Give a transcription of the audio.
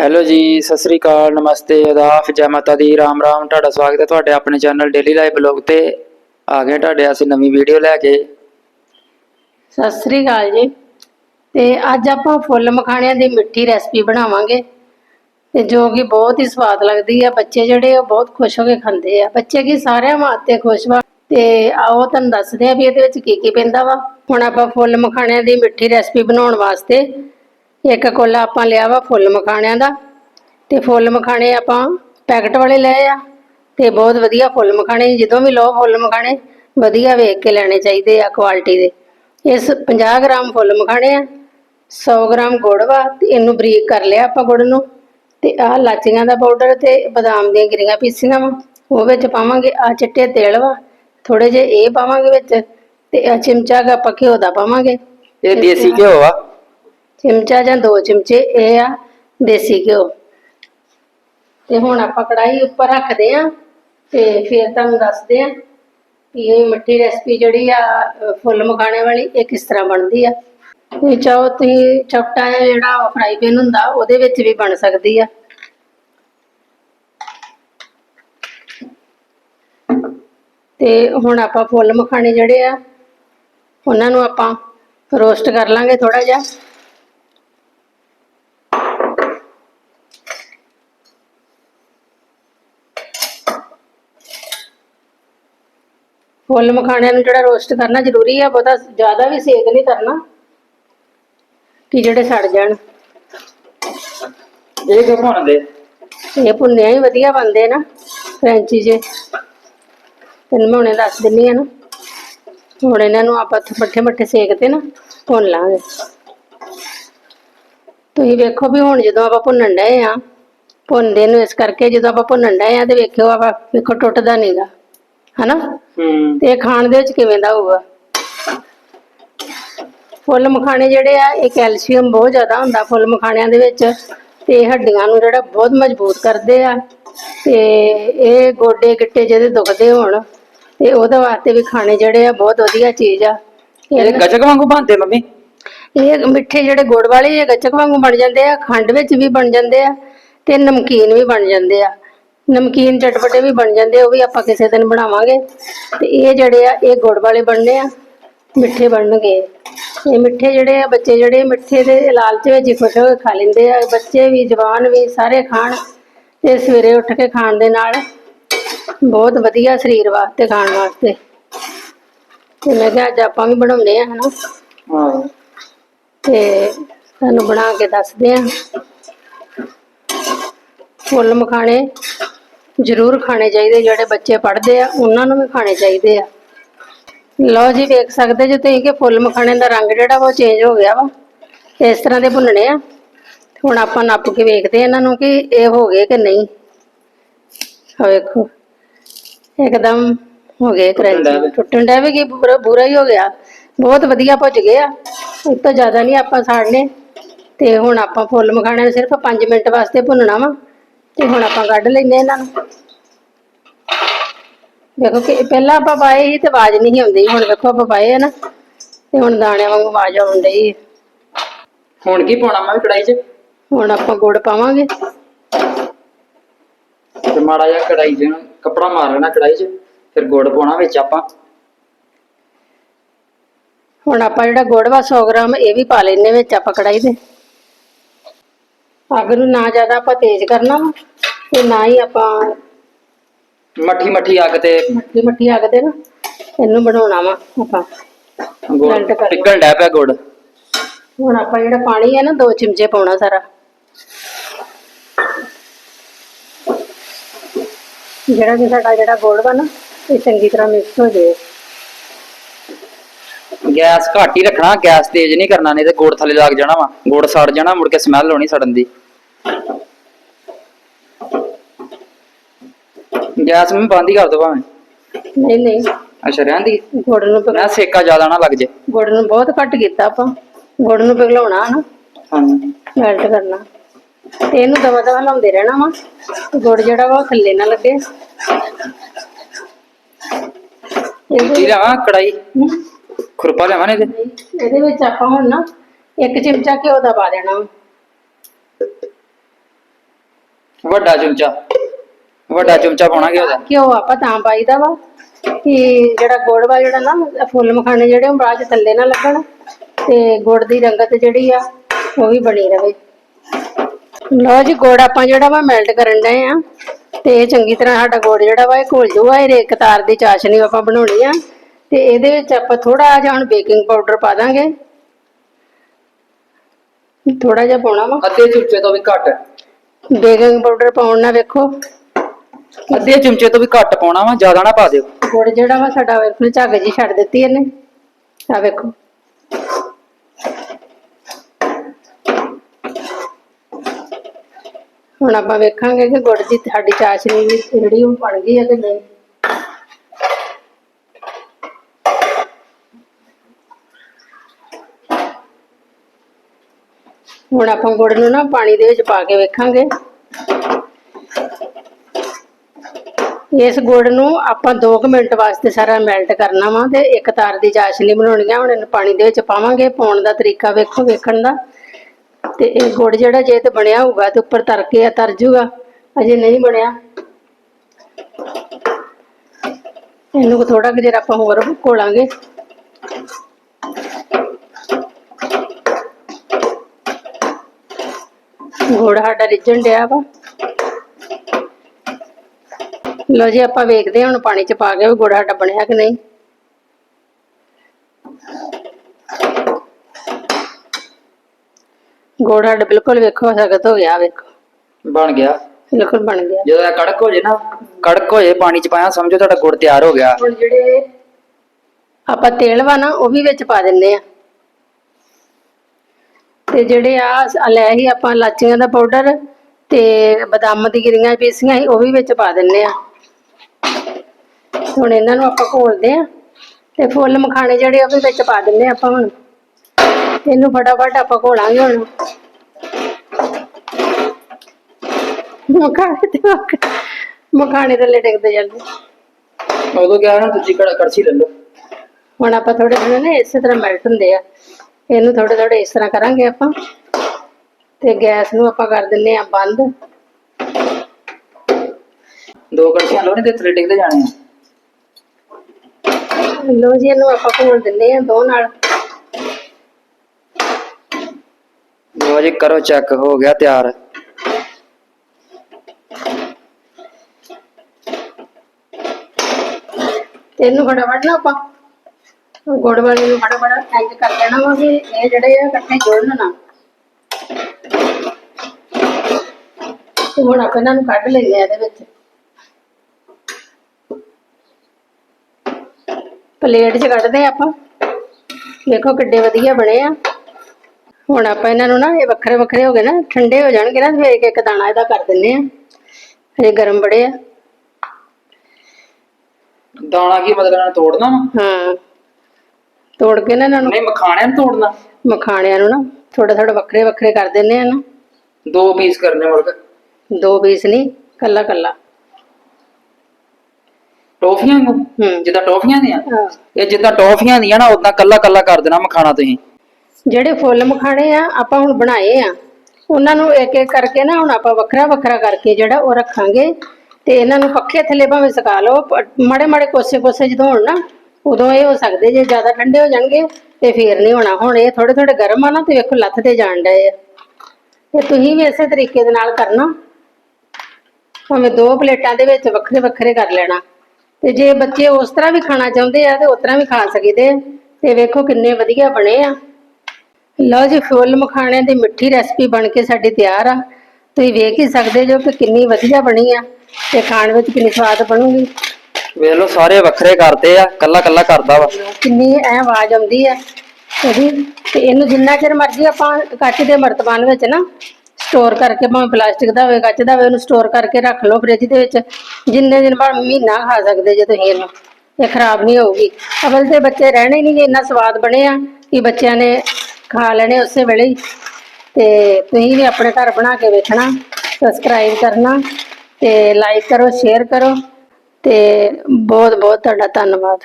Hello ਜੀ, ਸਤਿ ਸ੍ਰੀ ਅਕਾਲ, ਨਮਸਤੇ ਆਦਾਬ ਜੈ ਮਾਤਾ ਦੀ, ਰਾਮ ਰਾਮ, ਤੁਹਾਡਾ ਸਵਾਗਤ ਹੈ ਤੁਹਾਡੇ ਆਪਣੇ ਚੈਨਲ ਡੇਲੀ ਲਾਈਫ ਬਲੌਗ ਤੇ। ਆ ਗਏ ਤੁਹਾਡੇ, ਅਸੀਂ ਨਵੀਂ ਵੀਡੀਓ ਲੈ ਕੇ। ਸਤਿ ਸ੍ਰੀ ਅਕਾਲ ਜੀ। ਤੇ ਅੱਜ ਆਪਾਂ ਫੁੱਲ ਮਖਾਣਿਆਂ ਦੀ ਮਿੱਠੀ ਰੈਸਪੀ ਬਣਾਵਾਂਗੇ। ਤੇ ਜੋ ਕਿ ਬਹੁਤ ਹੀ ਸਵਾਦ ਲੱਗਦੀ ਆ। ਬੱਚੇ ਜਿਹੜੇ ਉਹ ਬਹੁਤ ਖੁਸ਼ ਹੋ ਕੇ ਖਾਂਦੇ ਆ। ਬੱਚੇ ਕੀ ਸਾਰਿਆਂ ਵਾਸਤੇ ਖੁਸ਼ ਵਾ। ਤੇ ਆਓ, ਤੁਹਾਨੂੰ ਦੱਸਦੇ ਆ ਵੀ ਇਹਦੇ ਵਿੱਚ ਕੀ ਕੀ ਪੈਂਦਾ ਵਾ। ਹੁਣ ਆਪਾਂ ਫੁੱਲ ਮਖਾਣਿਆਂ ਦੀ ਮਿੱਠੀ ਰੈਸਪੀ ਬਣਾਉਣ ਵਾਸਤੇ ਇੱਕ ਕੋਲਾ ਆਪਾਂ ਲਿਆ ਵਾ ਫੁੱਲ ਮਖਾਣਿਆਂ ਦਾ ਤੇ ਫੁੱਲ ਮਖਾਣੇ ਆਪਾਂ ਪੈਕਟ ਵਾਲੇ ਲਏ ਆ ਤੇ ਬਹੁਤ ਵਧੀਆ ਫੁੱਲ ਮਖਾਣੇ ਜਦੋਂ ਵੀ ਲਓ ਫੁੱਲ ਮਖਾਣੇ ਵਧੀਆ ਵੇਖ ਕੇ ਲੈਣੇ ਚਾਹੀਦੇ ਆ ਕੁਆਲਿਟੀ ਦੇ। ਇਸ 50 ਗ੍ਰਾਮ ਫੁੱਲ ਮਖਾਣੇ ਆ 100 ਗ੍ਰਾਮ ਗੁੜ ਵਾ ਤੇ ਇਹਨੂੰ ਬਰੀਕ ਕਰ ਲਿਆ ਆਪਾਂ ਗੁੜ ਨੂੰ ਤੇ ਆਹ ਲਾਚੀਆਂ ਦਾ ਪਾਊਡਰ ਤੇ ਬਦਾਮ ਦੀਆਂ ਗਿਰੀਆਂ ਪੀਸੀਆਂ ਵਾ ਉਹ ਵਿੱਚ ਪਾਵਾਂਗੇ ਆ ਚਿੱਟੇ ਤੇਲ ਵਾ ਥੋੜੇ ਜਿਹੇ ਇਹ ਪਾਵਾਂਗੇ ਵਿੱਚ ਤੇ ਆ ਚਮਚਾ ਕੁ ਆਪਾਂ ਘਿਓ ਦਾ ਪਾਵਾਂਗੇ। ਇਹ ਦੇਸੀ ਘਿਓ ਆ ਚਮਚਾ ਜਾਂ ਦੋ ਚਮਚੇ, ਇਹ ਆ ਦੇਸੀ ਘਿਓ। ਤੇ ਹੁਣ ਆਪਾਂ ਕੜਾਈ ਉੱਪਰ ਰੱਖਦੇ ਆ ਤੇ ਫਿਰ ਤੁਹਾਨੂੰ ਦੱਸਦੇ ਆ ਕਿ ਇਹ ਮਿੱਠੀ ਰੈਸਪੀ ਜਿਹੜੀ ਆ ਫੁੱਲ ਮਖਾਣੇ ਵਾਲੀ, ਇਹ ਕਿਸ ਤਰ੍ਹਾਂ ਬਣਦੀ ਆ। ਤੇ ਚਾਹੋ ਤੁਸੀਂ ਚਪਟਾ ਜਿਹੜਾ ਫਰਾਈ ਪੈਨ ਹੁੰਦਾ, ਉਹਦੇ ਵਿੱਚ ਵੀ ਬਣ ਸਕਦੀ ਆ। ਤੇ ਹੁਣ ਆਪਾਂ ਫੁੱਲ ਮਖਾਣੇ ਜਿਹੜੇ ਆ, ਉਹਨਾਂ ਨੂੰ ਆਪਾਂ ਰੋਸਟ ਕਰ ਲਾਂਗੇ ਥੋੜਾ ਜਿਹਾ। ਫੁੱਲ ਮਖਾਣਿਆਂ ਨੂੰ ਜਿਹੜਾ ਰੋਸਟ ਕਰਨਾ ਜ਼ਰੂਰੀ ਆ ਬਹੁਤਾ ਜ਼ਿਆਦਾ ਵੀ ਸੇਕ ਨਹੀਂ ਕਰਨਾ ਕਿ ਜਿਹੜੇ ਸੜ ਜਾਣ। ਇਹ ਕਿਉਂ ਬਣਦੇ? ਇਹ ਭੁੰਨਿਆ ਹੀ ਵਧੀਆ ਬਣਦੇ ਨਾ ਫਰੈਂਚੀ ਜੇ। ਤੈਨੂੰ ਮੈਂ ਹੁਣੇ ਦੱਸ ਦਿੰਨੀ ਆ ਨਾ। ਹੁਣ ਇਹਨਾਂ ਨੂੰ ਆਪਾਂ ਮੱਠੇ ਮੱਠੇ ਸੇਕ ਤੇ ਨਾ ਭੁੰਨ ਲਾਂਗੇ। ਤੁਸੀਂ ਵੇਖੋ ਵੀ ਹੁਣ ਜਦੋਂ ਆਪਾਂ ਭੁੰਨਣ ਡਏ ਆ ਭੁੰਨਦੇ ਨੂੰ ਇਸ ਕਰਕੇ ਜਦੋਂ ਆਪਾਂ ਭੁੰਨਣ ਡਏ ਆ ਤੇ ਵੇਖਿਓ ਆਪਾਂ ਵੇਖੋ ਟੁੱਟਦਾ ਨਹੀਂਗਾ ਹਨਾ? ਹੂੰ ਤੇ ਖਾਣ ਦੇ ਵਿੱਚ ਕਿਵੇਂ ਦਾ ਹੋਊਗਾ? ਫੁੱਲ ਮਖਾਣੇ ਜਿਹੜੇ ਆ ਇਹ ਕੈਲਸ਼ੀਅਮ ਬਹੁਤ ਜ਼ਿਆਦਾ ਹੁੰਦਾ ਫੁੱਲ ਮਖਾਣਿਆਂ ਦੇ ਵਿੱਚ ਤੇ ਹੱਡੀਆਂ ਨੂੰ ਜਿਹੜਾ ਬਹੁਤ ਮਜ਼ਬੂਤ ਕਰਦੇ ਆ ਤੇ ਇਹ ਗੋਡੇ ਗਿੱਟੇ ਜਿਹਦੇ ਦੁਖਦੇ ਹੋਣ ਤੇ ਉਹਦੇ ਵਾਸਤੇ ਵੀ ਖਾਣੇ ਜਿਹੜੇ ਆ ਬਹੁਤ ਵਧੀਆ ਚੀਜ਼ ਆ। ਇਹ ਗਜਕ ਵਾਂਗੂ ਬਣਦੇ ਮੰਮੀ? ਇਹ ਮਿੱਠੇ ਜਿਹੜੇ ਗੁੜ ਵਾਲੇ ਇਹ ਗੱਚਕ ਵਾਂਗੂ ਬਣ ਜਾਂਦੇ ਆ ਖੰਡ ਵਿੱਚ ਵੀ ਬਣ ਜਾਂਦੇ ਆ ਤੇ ਨਮਕੀਨ ਵੀ ਬਣ ਜਾਂਦੇ ਆ। ਨਮਕੀਨ ਚਟਪਟੇ ਵੀ ਬਣ ਜਾਂਦੇ ਉਹ ਵੀ ਆਪਾਂ ਕਿਸੇ ਦਿਨ ਬਣਾਵਾਂਗੇ। ਤੇ ਇਹ ਜਿਹੜੇ ਆ ਇਹ ਗੁੜ ਵਾਲੇ ਬਣਨੇ ਆ ਮਿੱਠੇ ਬਣਨਗੇ। ਇਹ ਮਿੱਠੇ ਜਿਹੜੇ ਆ ਬੱਚੇ ਜਿਹੜੇ ਮਿੱਠੇ ਦੇ ਲਾਲਚ ਵਿੱਚ ਖੁਸ਼ ਹੋ ਕੇ ਖਾ ਲੈਂਦੇ ਆ। ਬੱਚੇ ਵੀ ਜਵਾਨ ਵੀ ਸਾਰੇ ਖਾਣ ਤੇ ਸਵੇਰੇ ਉੱਠ ਕੇ ਖਾਣ ਦੇ ਨਾਲ ਬਹੁਤ ਵਧੀਆ ਸਰੀਰ ਵਾਸਤੇ ਖਾਣ ਵਾਸਤੇ। ਤੇ ਮੈਂ ਕਿਹਾ ਅੱਜ ਆਪਾਂ ਵੀ ਬਣਾਉਂਦੇ ਆ ਹਨਾ? ਹਾਂ। ਤੇ ਤੁਹਾਨੂੰ ਬਣਾ ਕੇ ਦੱਸਦੇ ਆ। ਫੁੱਲ ਮਖਾਣੇ। ਜ਼ਰੂਰ ਖਾਣੇ ਚਾਹੀਦੇ ਜਿਹੜੇ ਬੱਚੇ ਪੜ੍ਹਦੇ ਆ ਉਹਨਾਂ ਨੂੰ ਵੀ ਖਾਣੇ ਚਾਹੀਦੇ ਆ। ਲਓ ਜੀ ਵੇਖ ਸਕਦੇ ਜੇ ਤੁਸੀਂ ਕਿ ਫੁੱਲ ਮਖਾਣੇ ਦਾ ਰੰਗ ਜਿਹੜਾ ਉਹ ਚੇਂਜ ਹੋ ਗਿਆ ਵਾ। ਇਸ ਤਰ੍ਹਾਂ ਦੇ ਭੁੰਨਣੇ ਆ। ਹੁਣ ਆਪਾਂ ਨੱਪ ਕੇ ਵੇਖਦੇ ਇਹਨਾਂ ਨੂੰ ਕਿ ਇਹ ਹੋ ਗਏ ਕਿ ਨਹੀਂ। ਆ ਵੇਖੋ ਇੱਕਦਮ ਹੋ ਗਏ। ਕਰੰਚੀ ਟੁੱਟਣ ਦਾ ਵੀ ਕੀ ਬੁਰਾ ਬੁਰਾ ਹੀ ਹੋ ਗਿਆ। ਬਹੁਤ ਵਧੀਆ ਭੁੱਜ ਗਏ ਆ। ਇਸ ਤੋਂ ਜ਼ਿਆਦਾ ਨਹੀਂ ਆਪਾਂ ਸਾੜਨੇ। ਤੇ ਹੁਣ ਆਪਾਂ ਫੁੱਲ ਮਖਾਣੇ ਸਿਰਫ 5 ਮਿੰਟ ਵਾਸਤੇ ਭੁੰਨਣਾ ਵਾ। ਤੇ ਹੁਣ ਆਪਾਂ ਕੱਢ ਲੈਨੇ ਇਹਨਾਂ ਨੂੰ। ਦੇਖੋ ਕਿ ਪਹਿਲਾਂ ਆਪਾਂ ਪਾਏ ਸੀ ਤੇ ਆਵਾਜ਼ ਨਹੀਂ ਆਉਂਦੀ ਹੁਣ ਵੇਖੋ ਆਪਾਂ ਪਾਏ ਆ ਨਾ ਤੇ ਹੁਣ ਦਾਣਿਆਂ ਵਾਂਗੂ ਆਵਾਜ਼ ਆਉਣ ਡਈ। ਹੁਣ ਕੀ ਪਾਉਣਾ ਮੈਂ ਕੜਾਈ 'ਚ? ਹੁਣ ਆਪਾਂ ਗੁੜ ਪਾਵਾਂਗੇ। ਤੇ ਮਾੜਾ ਜਿਹਾ ਕੜਾਈ 'ਚ ਕੱਪੜਾ ਮਾਰ ਲੈਣਾ ਕੜਾਈ 'ਚ ਫਿਰ ਗੁੜ ਪਾਉਣਾ ਵਿੱਚ ਆਪਾਂ। ਹੁਣ ਆਪਾਂ ਜਿਹੜਾ ਗੁੜ ਵਾ 100 ਗ੍ਰਾਮ ਇਹ ਵੀ ਪਾ ਲੈਨੇ ਵਿੱਚ ਆਪਾਂ ਕੜਾਈ ਦੇ। ਅੱਗ ਨੂੰ ਨਾ ਜ਼ਿਆਦਾ ਆਪਾਂ ਤੇਜ਼ ਕਰਨਾ ਵਾ ਤੇ ਨਾ ਹੀ ਆਪਾਂ ਮੱਠੀ ਮੱਠੀ ਅੱਗ ਤੇ ਮੱਠੀ ਮੱਠੀ ਅੱਗ ਤੇ ਨਾ ਇਹਨੂੰ ਬਣਾਉਣਾ ਵਾ ਆਪਾਂ। ਗੁੜ। ਮੈਲਟ ਕਰ ਪਿਘਲ ਡੈ ਪਿਆ ਗੁੜ। ਹੁਣ ਆਪਾਂ ਜਿਹੜਾ ਪਾਣੀ ਹੈ ਨਾ ਦੋ ਚਮਚੇ ਪਾਉਣਾ ਸਾਰਾ। ਜਿਹੜਾ ਕਿ ਸਾਡਾ ਜਿਹੜਾ ਗੁੜ ਵਾ ਨਾ ਇਹ ਚੰਗੀ ਤਰ੍ਹਾਂ ਮਿਕਸ ਹੋ ਜਾਏ ਗੈਸ ਘੱਟ ਹੀ ਰੱਖਣਾ ਗੈਸ ਤੇਜ਼ ਨਹੀਂ ਕਰਨਾ ਨਹੀਂ ਤੇ ਗੁੜ ਥੱਲੇ ਲੱਗ ਜਾਣਾ ਵਾ। ਗੁੜ ਸੜ ਜਾਣਾ ਮੁੜ ਕੇ ਸਮੈਲ ਆਉਣੀ ਸੜਨ ਦੀ। ਗੈਸ ਮੈਂ ਬੰਦ ਹੀ ਕਰ ਦੋ ਭਾਵੇਂ। ਨਹੀਂ ਨਹੀਂ। ਅੱਛਾ ਰਹਿੰਦੀ? ਗੁੜ ਨੂੰ ਪਿਘ- ਮੈਂ ਸੇਕਾ ਜ਼ਿਆਦਾ ਨਾ ਲੱਗ ਜੇ। ਗੁੜ ਨੂੰ ਬਹੁਤ ਘੱਟ ਕੀਤਾ ਆਪਾਂ। ਗੁੜ ਨੂੰ ਪਿਘਲਾਉਣਾ ਨਾ। ਹਾਂਜੀ। ਮੈਲਟ ਕਰਨਾ। ਤੇ ਇਹਨੂੰ ਦਵਾ ਦਵਾ ਲਾਉਂਦੇ ਰਹਿਣਾ ਵਾ। ਗੁੜ ਜਿਹੜਾ ਵਾ ਉਹ ਥੱਲੇ ਨਾ ਲੱਗੇ। ਇਹਦੇ ਲਾਵਾਂ ਕੜਾਈ ਹਮ, ਖੁਰਪਾ ਲਿਆਵਾਂ ਨੇ ਇਹਦੇ ਵਿੱਚ ਆਪਾਂ ਹੁਣ ਨਾ ਇੱਕ ਚਮਚਾ ਘਿਓ ਦਾ ਪਾ ਦੇਣਾ ਵਾ। ਵੱਡਾ ਚਮਚਾ ਵੱਡਾ ਚਮਚਾ ਪਾਉਣਾ ਘਿਓ ਦਾ ਘਿਓ ਆਪਾਂ ਤਾਂ ਪਾਈਦਾ ਵਾ ਕਿ ਜਿਹੜਾ ਗੁੜ ਵਾ ਜਿਹੜਾ ਨਾ ਫੁੱਲ ਮਖਾਣੇ ਜਿਹੜੇ ਉਹ ਬਾਅਦ ਚ ਥੱਲੇ ਨਾ ਲੱਗਣ ਤੇ ਗੁੜ ਦੀ ਰੰਗਤ ਜਿਹੜੀ ਆ ਉਹ ਵੀ ਬਣੀ ਰਵੇ। ਲਓ ਜੀ ਗੁੜ ਆਪਾਂ ਜਿਹੜਾ ਵਾ ਮੈਲਟ ਕਰਨ ਡਏ ਆ ਤੇ ਚੰਗੀ ਤਰ੍ਹਾਂ ਸਾਡਾ ਗੁੜ ਜਿਹੜਾ ਵਾ ਇਹ ਘੁਲ ਜੂਗਾ ਇਹ ਇੱਕ ਤਾਰ ਦੀ ਚਾਸ਼ਨੀ ਆਪਾਂ ਬਣਾਉਣੀ ਆ ਤੇ ਇਹਦੇ ਵਿੱਚ ਆਪਾਂ ਥੋੜਾ ਜਿਹਾ ਹੁਣ ਬੇਕਿੰਗ ਪਾਊਡਰ ਪਾ ਦਾਂਗੇ। ਥੋੜਾ ਜਿਹਾ ਪਾਉਣਾ ਵਾ। ਅੱਧੇ ਚਮਚੇ ਤੋਂ ਵੀ ਘੱਟ। ਬੇਕਿੰਗ ਪਾਊਡਰ ਪਾਉਣ ਨਾਲ ਵੇਖੋ। ਅੱਧੇ ਚਮਚੇ ਤੋਂ ਵੀ ਘੱਟ ਪਾਉਣਾ ਵਾ ਜ਼ਿਆਦਾ ਨਾ ਪਾ ਦਿਓ। ਗੁੜ ਜਿਹੜਾ ਵਾ ਸਾਡਾ ਬਿਲਕੁਲ ਝੱਗ ਜੀ ਛੱਡ ਦਿੱਤੀ ਇਹਨੇ। ਆ ਵੇਖੋ। ਹੁਣ ਆਪਾਂ ਵੇਖਾਂਗੇ ਕਿ ਗੁੜ ਦੀ ਸਾਡੀ ਚਾਸ਼ਨੀ ਵੀ ਜਿਹੜੀ ਉਹ ਬਣ ਗਈ ਹੈ ਕਿ ਨਹੀਂ। ਹੁਣ ਆਪਾਂ ਗੁੜ ਨੂੰ ਨਾ ਪਾਣੀ ਦੇ ਵਿੱਚ ਪਾ ਕੇ ਵੇਖਾਂਗੇ। ਇਸ ਗੁੜ ਨੂੰ ਆਪਾਂ 2 ਮਿੰਟ ਵਾਸਤੇ ਸਾਰਾ ਮੈਲਟ ਕਰਨਾ ਵਾ ਤੇ ਇੱਕ ਤਾਰ ਦੀ ਚਾਸ਼ਨੀ ਬਣਾਉਣੀ ਆ, ਹੁਣ ਇਹਨੂੰ ਪਾਣੀ ਦੇ ਵਿੱਚ ਪਾਵਾਂਗੇ, ਪਾਉਣ ਦਾ ਤਰੀਕਾ ਵੇਖੋ, ਵੇਖਣ ਦਾ। ਤੇ ਇਹ ਗੁੜ ਜਿਹੜਾ ਜੇ ਤੇ ਬਣਿਆ ਹੋਊਗਾ ਤੇ ਉੱਪਰ ਤਰ ਕੇ ਆ, ਤਰ ਜੂਗਾ, ਅਜੇ ਨਹੀਂ ਬਣਿਆ। ਇਹਨੂੰ ਥੋੜਾ ਕੁ ਜਿਹਾ ਆਪਾਂ ਹੋਰ ਘੋਲਾਂਗੇ। ਗੁੜ ਸਾਡਾ ਰਿੱਝਣ ਡਿਆ ਵਾ। ਲੋ ਜੀ ਆਪਾਂ ਵੇਖਦੇ ਹਾਂ ਹੁਣ ਪਾਣੀ ਚ ਪਾ ਕੇ ਵੀ ਗੁੜ ਸਾਡਾ ਬਣਿਆ ਕਿ ਨਹੀਂ। ਗੁੜ ਸਾਡਾ ਬਿਲਕੁਲ ਵੇਖੋ ਸਖਤ ਹੋ ਗਿਆ ਵੇਖੋ। ਬਣ ਗਿਆ। ਬਿਲਕੁਲ ਬਣ ਗਿਆ। ਜਦੋਂ ਇਹ ਕੜਕ ਹੋ ਜੇ ਨਾ ਕੜਕ ਹੋ ਜੇ ਪਾਣੀ ਚ ਪਾਇਆ ਸਮਝੋ ਤੁਹਾਡਾ ਗੁੜ ਤਿਆਰ ਹੋ ਗਿਆ। ਹੁਣ ਜਿਹੜੇ ਆਪਾਂ ਤੇਲ ਵਾ ਨਾ ਉਹ ਵੀ ਵਿੱਚ ਪਾ ਦਿੰਨੇ ਆ ਤੇ ਜਿਹੜੇ ਆ ਲੈ ਹੀ ਆਪਾਂ ਲਾਚੀਆਂ ਦਾ ਪਾਊਡਰ ਤੇ ਬਦਾਮ ਦੀ ਗਿਰੀਆਂ ਪੀਸੀਆਂ ਸੀ ਉਹ ਵੀ ਵਿੱਚ ਪਾ ਦਿੰਨੇ ਆ। ਹੁਣ ਇਹਨਾਂ ਨੂੰ ਆਪਾਂ ਘੋਲਦੇ ਆ ਤੇ ਫੁੱਲ ਮਖਾਣੇ ਜਿਹੜੇ ਉਹ ਵੀ ਵਿੱਚ ਪਾ ਦਿੰਨੇ ਆ ਆਪਾਂ ਹੁਣ। ਇਹਨੂੰ ਫਟਾਫਟ ਆਪਾਂ ਘੋਲਾਂਗੇ ਹੁਣ। ਮਖਾਣੇ ਤੇ ਮਖ- ਮਖਾਣੇ ਥੱਲੇ ਡਿੱਗਦੇ ਜਾਂਦੇ। ਉਦੋਂ ਕਿਹਾ ਨਾ ਕੜ ਕੜਛੀ ਲੈ ਲਓ। ਹੁਣ ਆਪਾਂ ਥੋੜੇ ਥੋੜੇ ਨਾ ਇਸੇ ਤਰ੍ਹਾਂ ਮੈਲਟ ਹੁੰਦੇ ਆ। ਇਹਨੂੰ ਥੋੜੇ ਥੋੜੇ ਇਸ ਤਰ੍ਹਾਂ ਕਰਾਂਗੇ ਆਪਾਂ। ਤੇ ਗੈਸ ਨੂੰ ਆਪਾਂ ਕਰ ਦਿੰਨੇ ਆ ਬੰਦ। ਦੋ ਕੜਛੀਆਂ ਨਹੀਂ ਤੇ ਥੱਲੇ ਡਿੱਗਦੇ ਜਾਣੇ ਆ ਲੋ ਜੀ ਇਹਨੂੰ ਆਪਾਂ ਘੋਲ ਦਿੰਨੇ ਆ ਦੋ ਨਾਲ। ਲਓ ਜੀ ਕਰੋ ਚੈੱਕ ਹੋ ਗਿਆ ਤਿਆਰ। ਇਹਨੂੰ ਫਟਾਫਟ ਨਾ ਆਪਾਂ ਗੁੜ ਵਾਲੇ ਨੂੰ ਫਟਾਫਟ ਇੰਜ ਕਰ ਦੇਣਾ ਵਾ ਵੀ ਇਹ ਜਿਹੜੇ ਆ ਇਕੱਠੇ ਜੁੜਨ ਨਾ। ਤੇ ਹੁਣ ਆਪਾਂ ਇਹਨਾਂ ਨੂੰ ਕੱਢ ਲਈਏ ਇਹਦੇ ਵਿੱਚ। ਪਲੇਟ 'ਚ ਕੱਢਦੇ ਆਪਾਂ। ਦੇਖੋ ਕਿੱਡੇ ਵਧੀਆ ਬਣੇ ਆ। ਹੁਣ ਆਪਾਂ ਇਹਨਾਂ ਨੂੰ ਨਾ ਇਹ ਵੱਖਰੇ ਵੱਖਰੇ ਹੋ ਗਏ ਨਾ ਠੰਡੇ ਹੋ ਜਾਣਗੇ ਨਾ ਫਿਰ ਇੱਕ ਇੱਕ ਦਾਣਾ ਇਹਦਾ ਕਰ ਦਿੰਨੇ ਆ ਹਜੇ ਗਰਮ ਬੜੇ ਆ। ਦਾਣਾ ਕੀ ਮਤਲਬ ਤੋੜਨਾ ਹਾਂ। ਤੋੜ ਕੇ ਨਾ ਇਹਨਾਂ ਨੂੰ। ਨਹੀਂ ਮਖਾਣਿਆਂ ਨੂੰ ਤੋੜਨਾ। ਮਖਾਣਿਆਂ ਨੂੰ ਨਾ ਥੋੜਾ ਥੋੜਾ ਵੱਖਰੇ ਵੱਖਰੇ ਕਰ ਦਿੰਨੇ ਆ ਨਾ। ਦੋ ਪੀਸ ਕਰਨੇ ਕੇ ਦੋ ਪੀਸ ਨਹੀਂ ਕੱਲਾ ਕੱਲਾ। ਟੋਫੀਆਂ ਨੂੰ? ਹੂੰ। ਜਿੱਦਾਂ ਟੋਫੀਆਂ ਦੀਆਂ? ਹਾਂ। ਇਹ ਜਿੱਦਾਂ ਟੋਫੀਆਂ ਦੀਆਂ ਨਾ ਉਦਾਂ ਕੱਲਾ ਕੱਲਾ ਕਰ ਦੇਣਾ ਮਖਾਣਾ ਤੁਸੀਂ। ਜਿਹੜੇ ਫੁੱਲ ਮਖਾਣੇ ਆ ਆਪਾਂ ਹੁਣ ਬਣਾਏ ਆ। ਉਹਨਾਂ ਨੂੰ ਇੱਕ ਇੱਕ ਕਰਕੇ ਨਾ ਹੁਣ ਆਪਾਂ ਵੱਖਰਾ ਵੱਖਰਾ ਕਰਕੇ ਜਿਹੜਾ ਉਹ ਰੱਖਾਂਗੇ। ਤੇ ਇਹਨਾਂ ਨੂੰ ਪੱਖੇ ਥੱਲੇ ਭਾਵੇਂ ਸੁਕਾ ਲਓ ਮੜੇ ਮੜੇ ਕੋਸੇ ਕੋਸੇ ਜਦੋਂ ਹੋਣ ਨਾ ਉਦੋਂ ਇਹ ਹੋ ਸਕਦੇ ਜੇ ਜ਼ਿਆਦਾ ਠੰਡੇ ਹੋ ਜਾਣਗੇ ਤੇ ਫੇਰ ਨਹੀਂ ਹੋਣਾ। ਹੁਣ ਇਹ ਥੋੜੇ ਥੋੜੇ ਗਰਮ ਆ ਨਾ ਤੇ ਵੇਖੋ ਲੱਥ ਤੇ ਜਾਣ ਡਏ ਆ। ਤੇ ਤੁਸੀਂ ਵੀ ਇਸੇ ਤਰੀਕੇ ਦੇ ਨਾਲ ਕਰਨਾ। ਭਾਵੇਂ ਦੋ ਪਲੇਟਾਂ ਦੇ ਵਿੱਚ ਵੱਖਰੇ ਵੱਖਰੇ ਕਰ ਲੈਣਾ। ਤੇ ਜੇ ਬੱਚੇ ਉਸ ਤਰ੍ਹਾਂ ਵੀ ਖਾਣਾ ਚਾਹੁੰਦੇ ਆ ਤੇ ਉਸ ਤਰ੍ਹਾਂ ਵੀ ਖਾ ਸਕਦੇ ਤੇ ਵੇਖੋ ਕਿੰਨੇ ਵਧੀਆ ਬਣੇ ਆ। ਲਓ ਜੀ, ਫੁੱਲ ਮਖਾਣੇ ਦੀ ਮਿੱਠੀ ਰੈਸਪੀ ਬਣ ਕੇ ਸਾਡੀ ਤਿਆਰ ਆ। ਤੁਸੀਂ ਵੇਖ ਹੀ ਸਕਦੇ ਜੋ ਕਿ ਕਿੰਨੀ ਵਧੀਆ ਬਣੀ ਆ। ਤੇ ਖਾਣ ਵਿੱਚ ਕਿੰਨੀ ਸਵਾਦ ਬਣੂਗੀ। ਵੇਖ ਲਓ, ਸਾਰੇ ਵੱਖਰੇ ਕਰਦੇ ਆ ਕੱਲਾ ਕੱਲਾ ਕਰਦਾ ਵਾ। ਕਿੰਨੀ ਐ ਆਵਾਜ਼ ਆਉਂਦੀ ਆ ਇਹਦੀ ਤੇ ਇਹਨੂੰ ਜਿੰਨਾ ਚਿਰ ਮਰਜ਼ੀ ਆਪਾਂ ਕੱਚ ਦੇ ਮਰਤਬਾਨ ਵਿੱਚ ਨਾ ਸਟੋਰ ਕਰਕੇ ਭਾਵੇਂ ਪਲਾਸਟਿਕ ਦਾ ਹੋਵੇ, ਕੱਚ ਦਾ ਹੋਵੇ, ਉਹਨੂੰ ਸਟੋਰ ਕਰਕੇ ਰੱਖ ਲਓ ਫ੍ਰਿਜ ਦੇ ਵਿੱਚ। ਜਿੰਨੇ ਦਿਨ ਬਾਅਦ ਮਹੀਨਾ ਖਾ ਸਕਦੇ ਜੇ ਤੁਸੀਂ ਇਹਨੂੰ। ਇਹ ਖਰਾਬ ਨਹੀਂ ਹੋਊਗੀ। ਅਵਲ ਦੇ ਬੱਚੇ ਰਹਿਣੇ ਹੀ ਨਹੀਂ ਜੇ ਇੰਨਾ ਸਵਾਦ ਬਣੇ ਆ ਕਿ ਬੱਚਿਆਂ ਨੇ ਖਾ ਲੈਣੇ ਉਸੇ ਵੇਲੇ ਹੀ। ਤੇ ਤੁਸੀਂ ਵੀ ਆਪਣੇ ਘਰ ਬਣਾ ਕੇ ਵੇਖਣਾ ਸਬਸਕ੍ਰਾਈਬ ਕਰਨਾ ਤੇ ਲਾਈਕ ਕਰੋ ਸ਼ੇਅਰ ਕਰੋ। ਤੇ ਬਹੁਤ ਬਹੁਤ ਤੁਹਾਡਾ ਧੰਨਵਾਦ।